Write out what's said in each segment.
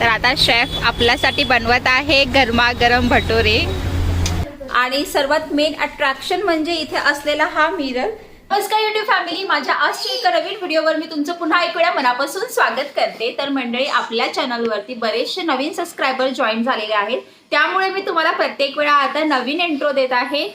तर आता शेफ आपल्यासाठी बनवत आहे गरमागरम भटोरे. आणि सर्वात मेन अट्रॅक्शन म्हणजे इथे असलेला हा मिरर. नमस्कार युट्यूब फॅमिली माझ्या आजच्या एका नवीन व्हिडिओवर मी तुमचं पुन्हा एक वेळा मनापासून स्वागत करते. तर मंडळी आपल्या चॅनलवरती बरेचसे नवीन सबस्क्रायबर जॉईन झालेले आहेत. त्यामुळे मी तुम्हाला प्रत्येक वेळा आता नवीन इंट्रो देत आहे.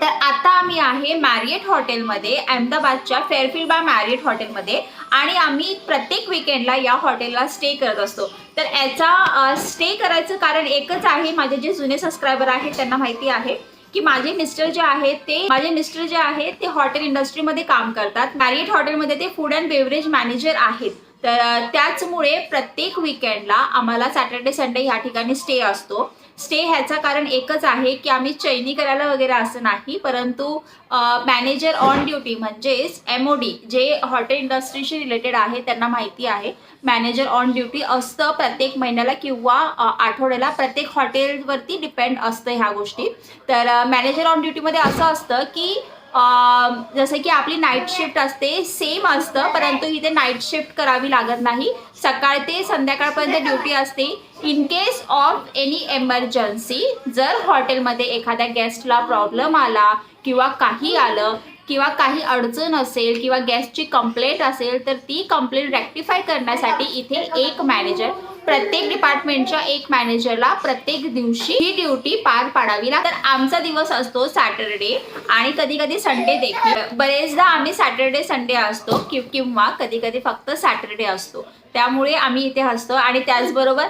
तर आता आम्ही आहे मॅरियट हॉटेलमध्ये अहमदाबादच्या फेअरफिल्ड बाय मॅरियट हॉटेलमध्ये. आणि आम्ही प्रत्येक विकेंडला या हॉटेलला स्टे करत असतो. तर याचा स्टे करायचं कारण एकच आहे माझे जे जुने सबस्क्रायबर आहेत त्यांना माहिती आहे की माझे मिस्टर जे आहेत ते माझे मिस्टर जे आहेत ते हॉटेल इंडस्ट्रीमध्ये काम करतात. मॅरियट हॉटेलमध्ये ते फूड अँड बेवरेज मॅनेजर आहेत. तर त्याचमुळे प्रत्येक विकेंडला आम्हाला सॅटर्डे संडे ह्या ठिकाणी स्टे असतो. स्टे ह्याचं कारण एकच आहे की आम्ही चैनी करायला वगैरे असं नाही परंतु मॅनेजर ऑन ड्युटी म्हणजेच एम ओ डी जे हॉटेल इंडस्ट्रीशी रिलेटेड आहे त्यांना माहिती आहे. मॅनेजर ऑन ड्युटी असतं प्रत्येक महिन्याला किंवा आठवड्याला प्रत्येक हॉटेलवरती डिपेंड असतं ह्या गोष्टी. तर मॅनेजर ऑन ड्युटीमध्ये असं असतं की जसं की आपली नाईट शिफ्ट असते सेम असतं परंतु इथे नाईट शिफ्ट करावी लागत नाही. सकाळ ते संध्याकाळपर्यंत ड्युटी असते. In case of any emergency जर हॉटेलमध्ये एखाद्या गेस्टला प्रॉब्लेम आला किंवा काही आलं किंवा काही अडचण असेल किंवा गॅसची कंप्लेंट असेल तर ती कंप्लेंट रेक्टिफाय करण्यासाठी इथे एक मॅनेजर प्रत्येक डिपार्टमेंटच्या एक मॅनेजरला प्रत्येक दिवशी ही ड्युटी पार पाडावी लागते. तर आमचा दिवस असतो सॅटरडे आणि कधी कधी संडे देखील. बरेचदा आम्ही सॅटरडे संडे असतो कि- किंवा कधी कधी फक्त सॅटरडे असतो. त्यामुळे आम्ही इथे असतो आणि त्याचबरोबर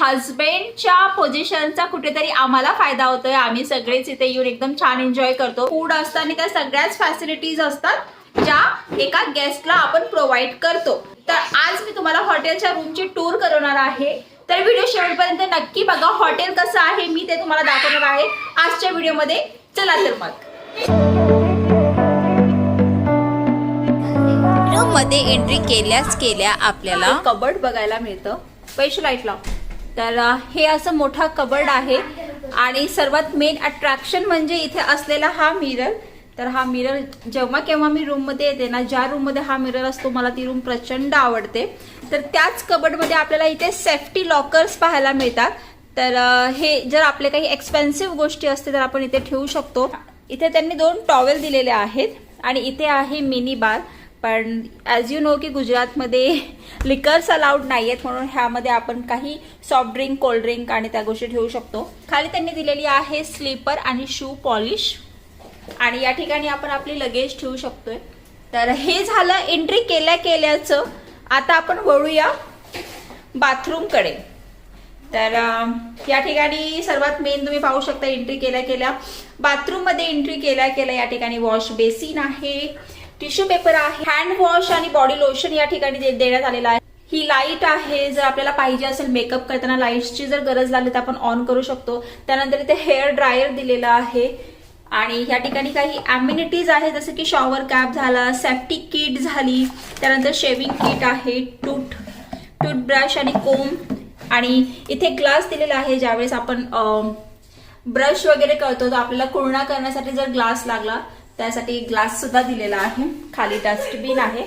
हजबेंडच्या पोझिशनचा कुठेतरी आम्हाला फायदा होतोय. आम्ही सगळेच इथे येऊन एकदम छान एन्जॉय करतो. फूड असतं आणि त्या सगळ्याच फॅसिलिटीज असतात. ज्या एका गेस्टला आपण प्रोव्हाइड करतो. तर आज मी तुम्हाला हॉटेलच्या रूमची टूर करवणार आहे. तर व्हिडिओ शेवटपर्यंत नक्की बघा हॉटेल कसं आहे मी ते तुम्हाला दाखवणार आहे. आजच्या व्हिडिओमध्ये चला तर मग. रूममध्ये एंट्री केल्याच केल्या आपल्याला. कबड बघायला मिळतं. पैसे लाइट लाव. तर हे असं मोठा कबड आहे. आणि सर्वात मेन अट्रॅक्शन म्हणजे इथे असलेला हा मिरर तर हा मिरर जेव्हा केव्हा मी रूममध्ये येते ना ज्या रूममध्ये हा मिरर असतो मला ती रूम प्रचंड आवडते. तर त्याच कबडमध्ये आपल्याला इथे सेफ्टी लॉकर्स पाहायला मिळतात. तर हे जर आपले काही एक्सपेन्सिव्ह गोष्टी असते तर आपण इथे ठेवू शकतो. इथे त्यांनी दोन टॉवेल दिलेले आहेत आणि इथे आहे मिनी बार पण ॲज यू नो की गुजरातमध्ये लिकर्स अलाउड नाही आहेत म्हणून ह्यामध्ये आपण काही सॉफ्ट ड्रिंक कोल्ड ड्रिंक आणि त्या गोष्टी ठेवू शकतो. खाली त्यांनी दिलेली आहे स्लीपर आणि शू पॉलिश आणि या ठिकाणी आपण आपली लगेज ठेवू शकतोय. तर हे झालं एंट्री केल्या केल्याचं. आता आपण वळूया बाथरूमकडे तर या ठिकाणी सर्वात मेन तुम्ही पाहू शकता एंट्री केल्या केल्या. बाथरूममध्ये एंट्री केल्या केल्या या ठिकाणी वॉश बेसिन आहे. टिश्यू पेपर आहे. हँड वॉश आणि बॉडी लोशन या ठिकाणी देण्यात आलेलं आहे. ही लाइट आहे. जर आपल्याला पाहिजे असेल मेकअप करताना लाईट्सची जर गरज लागली तर आपण ऑन करू शकतो. त्यानंतर इथे हेअर ड्रायर दिलेला आहे. आणि ह्या ठिकाणी काही अम्युनिटीज आहे जसं की शॉवर कॅप झाला सेफ्टी किट झाली त्यानंतर शेविंग किट आहे टूथ टूथब्रश आणि कोम आणि इथे ग्लास दिलेला आहे ज्यावेळेस आपण ब्रश वगैरे करतो तर आपल्याला कुरणा करण्यासाठी जर ग्लास लागला त्यासाठी ग्लास सुद्धा दिलेला आहे. खाली डस्टबिन आहे.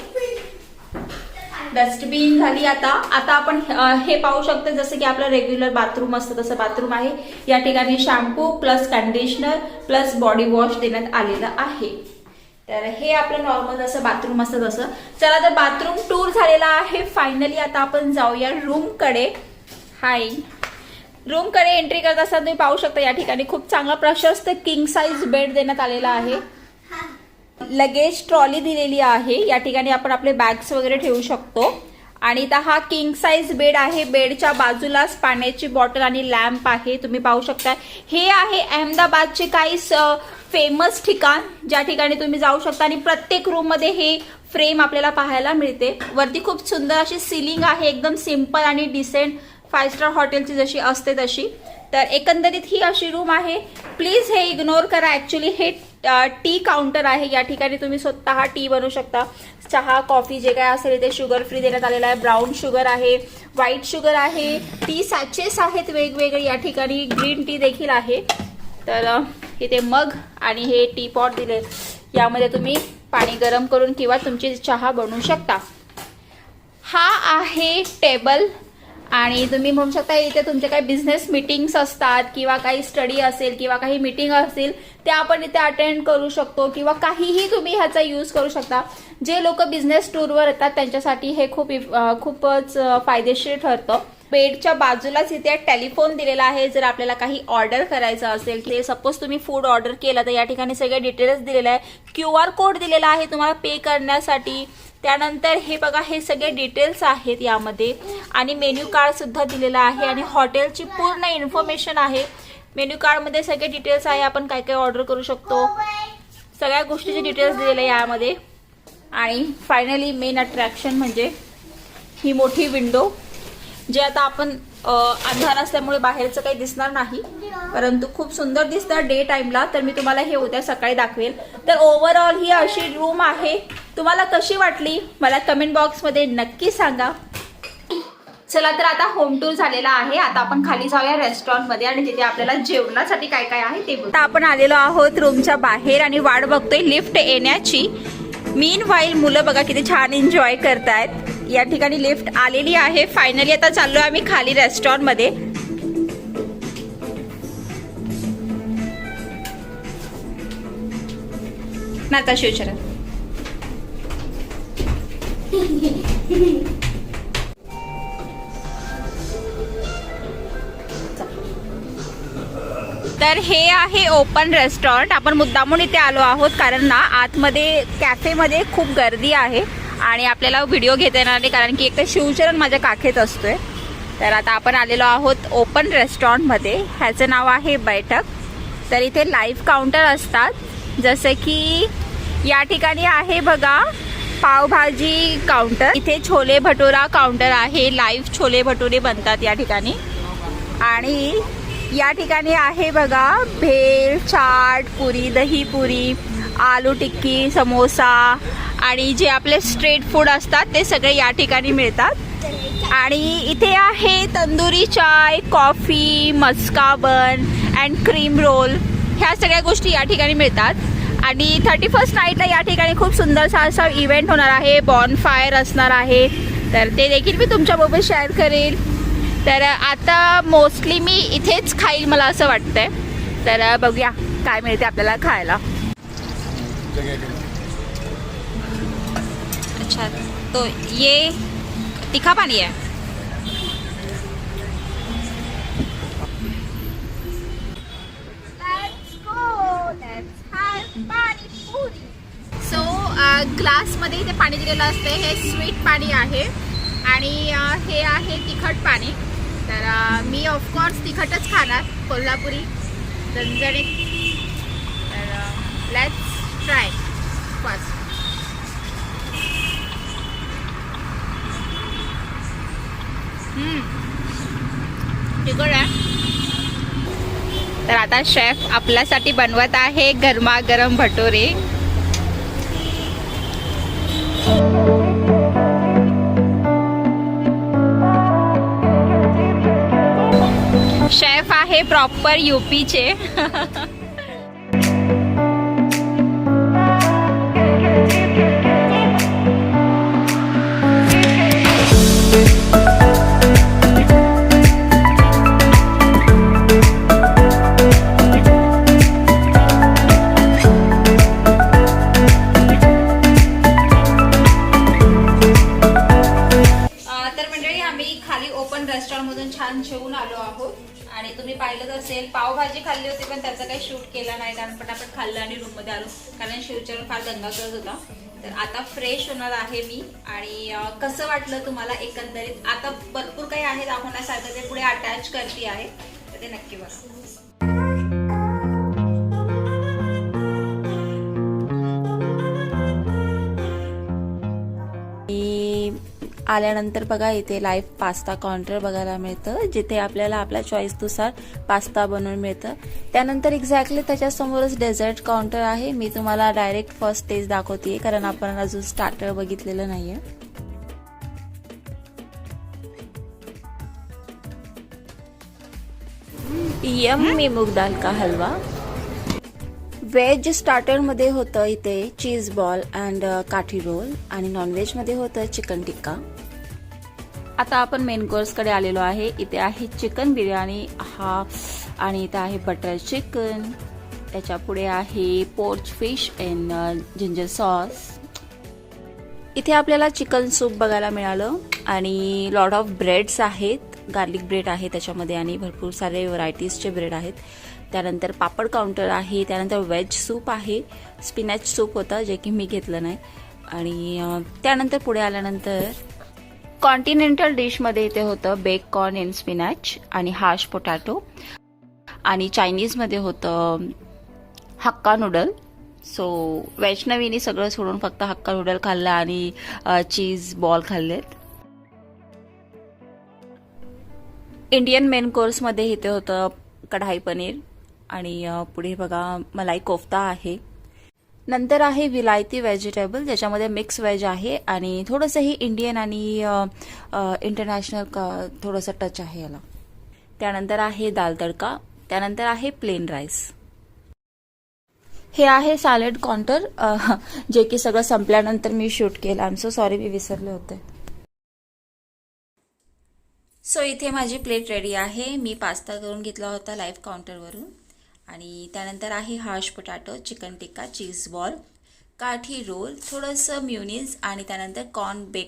डस्टबिन झाली आता. आता आपण हे पाहू शकतो जसं की आपलं रेग्युलर बाथरूम असतं तसं बाथरूम आहे. या ठिकाणी shampoo plus conditioner plus body wash देण्यात आलेलं आहे. तर हे आपलं नॉर्मल जसं बाथरूम असतं तसं. चला तर बाथरूम टूर झालेला आहे. फायनली आता आपण जाऊया रूमकडे हाय रूमकडे एंट्री करत असताना तुम्ही पाहू शकता या ठिकाणी खूप चांगला प्रशस्त किंग साईज बेड देण्यात आलेला आहे. लगेज ट्रॉली दिलेली आहे. या ठिकाणी आपण आपले बॅग्स वगैरे ठेवू शकतो. आणि इथं हा किंग साईज बेड आहे. बेडच्या बाजूलाच पाण्याची बॉटल आणि लॅम्प आहे. तुम्ही पाहू शकता. हे आहे अहमदाबादचे काही फेमस ठिकाण. ज्या ठिकाणी तुम्ही जाऊ शकता आणि प्रत्येक रूममध्ये हे फ्रेम आपल्याला पाहायला मिळते. वरती खूप सुंदर अशी सिलिंग आहे. एकदम सिंपल आणि डिसेंट फाय स्टार हॉटेलची जशी असते तशी. तर एकंदरीत ही अशी रूम आहे. प्लीज हे इग्नोर करा. ॲक्च्युली हे टी काउंटर आहे. या ठिकाणी तुम्ही स्वतः टी बनवू शकता. चहा कॉफी जे काय असेल ते शुगर फ्री देण्यात आलेलं आहे. ब्राऊन शुगर आहे. व्हाईट शुगर आहे. टी सॅचेस आहेत वेगवेगळे. या ठिकाणी ग्रीन टी देखील आहे. तर इथे मग आणि हे टी पॉट दिले. यामध्ये तुम्ही पाणी गरम करून किंवा तुमची चहा बनवू शकता. हा आहे टेबल आणि तुम्ही म्हणू शकता इथे तुमचे काही बिझनेस मिटिंग्स असतात किंवा काही स्टडी असेल किंवा काही मिटिंग असतील ते आपण इथे अटेंड करू शकतो किंवा काहीही तुम्ही ह्याचा यूज करू शकता. जे लोक बिझनेस टूरवर येतात त्यांच्यासाठी हे खूप खूपच फायदेशीर ठरतं. बेडच्या बाजूलाच इथे टेलिफोन दिलेला आहे. जर आपल्याला काही ऑर्डर करायचं असेल ते सपोज तुम्ही फूड ऑर्डर केलं तर या ठिकाणी सगळे डिटेल्स दिलेले आहे. क्यू आर कोड दिलेला आहे तुम्हाला पे करण्यासाठी. त्यानंतर हे बघा हे सगळे डिटेल्स आहेत यामध्ये. आणि मेन्यू कार्ड सुद्धा दिलेला आहे आणि हॉटेलची पूर्ण इन्फॉर्मेशन आहे. मेन्यू कार्डमध्ये सगळे डिटेल्स आहे. आपण काय काय ऑर्डर करू शकतो. सगळ्या गोष्टीचे डिटेल्स दिलेले यामध्ये. आणि फायनली मेन अट्रॅक्शन म्हणजे ही मोठी विंडो जे आता आपण अंधार असल्यामुळे बाहेरचं काही दिसणार नाही. परंतु खूप सुंदर दिसतं डे टाइमला तर मी तुम्हाला हे उद्या सकाळी दाखवेल तर ओव्हरऑल ही अशी रूम आहे. तुम्हाला कशी वाटली? मला कमेंट बॉक्समध्ये नक्की सांगा. चला तर आता होम टूर झालेला आहे. आता आपण खाली जाऊया रेस्टॉरंटमध्ये आणि तिथे आपल्याला जेवणासाठी काय काय आहे ते आता आपण आलेलो आहोत रूमच्या बाहेर आणि वाट बघतोय लिफ्ट येण्याची. मीन वाईल मुलं बघा किती छान एन्जॉय करतायत. या ठिकाणी लिफ्ट आलेली आहे. फायनली आता चाललोय आम्ही खाली रेस्टॉरंटमध्ये नाता शिवचरण तर हे आहे ओपन रेस्टॉरंट आपण मुद्दामून इथे आलो आहोत कारण ना आतमध्ये कॅफेमध्ये खूप गर्दी आहे आणि आपल्याला व्हिडिओ घेता येणार नाही कारण की एक तर शिवचरण माझ्या काखेत असतोय. तर आता आपण आलेलो आहोत ओपन रेस्टॉरंटमध्ये ह्याचं नाव आहे बैठक. तर इथे लाईव्ह काउंटर असतात. जसं की या ठिकाणी आहे बघा पावभाजी काउंटर इथे छोले भटोरा काउंटर आहे. लाईव्ह छोले भटोरे बनतात या ठिकाणी. आणि या ठिकाणी आहे बघा भेळ चाट पुरी दही पुरी आलू टिक्की समोसा आणि जे आपले स्ट्रीट फूड असतात ते सगळे या ठिकाणी मिळतात. आणि इथे आहे tandoori chai coffee maska bun and cream roll ह्या सगळ्या गोष्टी या ठिकाणी मिळतात. आणि थर्टी फर्स्ट नाईटला या ठिकाणी खूप सुंदरसा असा इव्हेंट होणार आहे. बॉन फायर असणार आहे. तर ते देखील मी तुमच्याबरोबर शेअर करेल. तर आता मोस्टली मी इथेच खाईल मला असं वाटतंय. तर बघूया काय मिळते आपल्याला खायला. अच्छा तो ये तिखा पाणी आहे. ग्लासमध्ये इथे पाणी दिलेलं असते. हे स्वीट पाणी आहे. आणि हे आहे तिखट पाणी. तर मी ऑफकोर्स तिखटच खाणार कोल्हापुरी झणझणीत तर लेट्स ट्राय फर्स्ट तिखट आहे. तर आता शेफ आपल्यासाठी बनवत आहे गरमागरम भटोरे. हे प्रॉपर युपीचे तर मंडळी आम्ही खाली ओपन रेस्टॉरंटमधून छान जेवून आलो आहोत. आणि तुम्ही पाहिलंच असेल पावभाजी खाल्ली होती पण त्याचा काही शूट केला नाही. कारण पण आपण खाल्लं आणि रूममध्ये आलो. कारण शिवचरण फार दंगा करत होता. तर आता फ्रेश होणार आहे मी. आणि कसं वाटलं तुम्हाला एकंदरीत? आता भरपूर काही आहे दाखवण्यासारखं ते पुढे अटॅच करते आहे. तर ते नक्की बघा. आल्यानंतर बघा इथे लाईव्ह पास्ता काउंटर बघायला मिळतं जिथे आपल्याला आपल्या चॉईसनुसार पास्ता बनवून मिळतं. त्यानंतर एक्झॅक्टली त्याच्यासमोरच डेझर्ट काउंटर आहे. मी तुम्हाला डायरेक्ट फर्स्ट स्टेज दाखवते कारण आपण अजून स्टार्टर बघितलेलं नाहीये. मी मूग दाल का हलवा? व्हेज स्टार्टरमध्ये होतं इथे cheese ball and kathi roll आणि नॉनव्हेजमध्ये होतं चिकन टिक्का आता आपण मेन कोर्सकडे आलेलो आहे. इथे आहे चिकन बिर्याणी हा आणि इथं आहे बटर चिकन त्याच्या पुढे आहे पोर्च फिश अँड जिंजर सॉस इथे आपल्याला चिकन सूप बघायला मिळालं. आणि लॉट ऑफ ब्रेड्स आहेत. गार्लिक ब्रेड आहे त्याच्यामध्ये आणि भरपूर सारे व्हरायटीजचे ब्रेड आहेत. त्यानंतर पापड काउंटर आहे. त्यानंतर व्हेज सूप आहे. स्पिनॅच सूप होतं जे की मी घेतलं नाही. आणि त्यानंतर पुढे आल्यानंतर कॉन्टिनेंटल डिशमध्ये इथे होतं बेक कॉर्न इन स्पिनॅच आणि हाश पोटॅटो आणि चायनीजमध्ये होतं हक्का नूडल सो वैष्णवीने सगळं सोडून फक्त हक्का नूडल खाल्ला आणि चीज बॉल खाल्लेत. इंडियन मेन कोर्समध्ये इथे होतं कढाई पनीर. आणि पुढे बघा मलाई कोफ्ता आहे. नंतर आहे विलायती व्हेजिटेबल ज्याच्यामध्ये मिक्स व्हेज आहे आणि थोडंसंही इंडियन आणि इंटरनॅशनल थोडंसं टच आहे याला. त्यानंतर आहे दाल तडका त्यानंतर आहे प्लेन राईस. हे आहे सॅलेड काउंटर जे की सगळं संपल्यानंतर मी शूट केलं. आय एम सो सॉरी मी विसरले होते. सो इथे माझी प्लेट रेडी आहे. मी पास्ता करून घेतला होता लाईव्ह काउंटरवरून आणि त्यानंतर आहे hash potato chicken tikka cheese ball kathi roll थोडंसं म्युनीज आणि त्यानंतर कॉर्न बेक